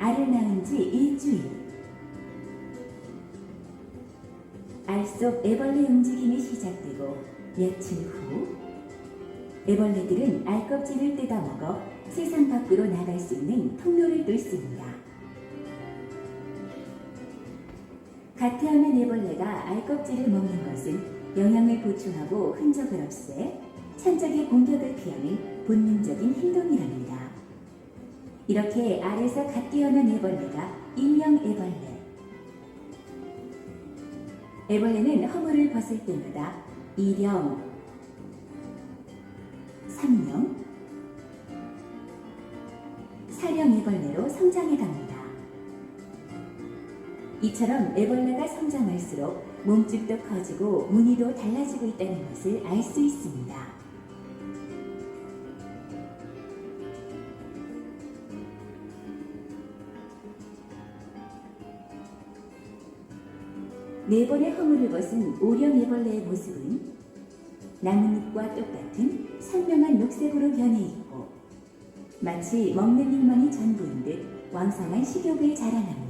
알을 낳은 지 일주일. 알 속 애벌레 움직임이 시작되고 며칠 후 애벌레들은 알 껍질을 뜯어 먹어 세상 밖으로 나갈 수 있는 통로를 뚫습니다. 갓 태어난 애벌레가 알 껍질을 먹는 것은 영양을 보충하고 흔적을 없애 천적의 공격을 피하는 본능적인 행동이랍니다. 이렇게 알에서 갓 깨어난 애벌레가 일명 애벌레. 애벌레는 허물을 벗을 때마다 2령, 3령, 4령 애벌레로 성장해 갑니다. 이처럼 애벌레가 성장할수록 몸집도 커지고 무늬도 달라지고 있다는 것을 알 수 있습니다. 네 번의 허물을 벗은 오령 애벌레의 모습은 나뭇잎과 똑같은 선명한 녹색으로 변해 있고 마치 먹는 일만이 전부인 듯 왕성한 식욕을 자랑합니다.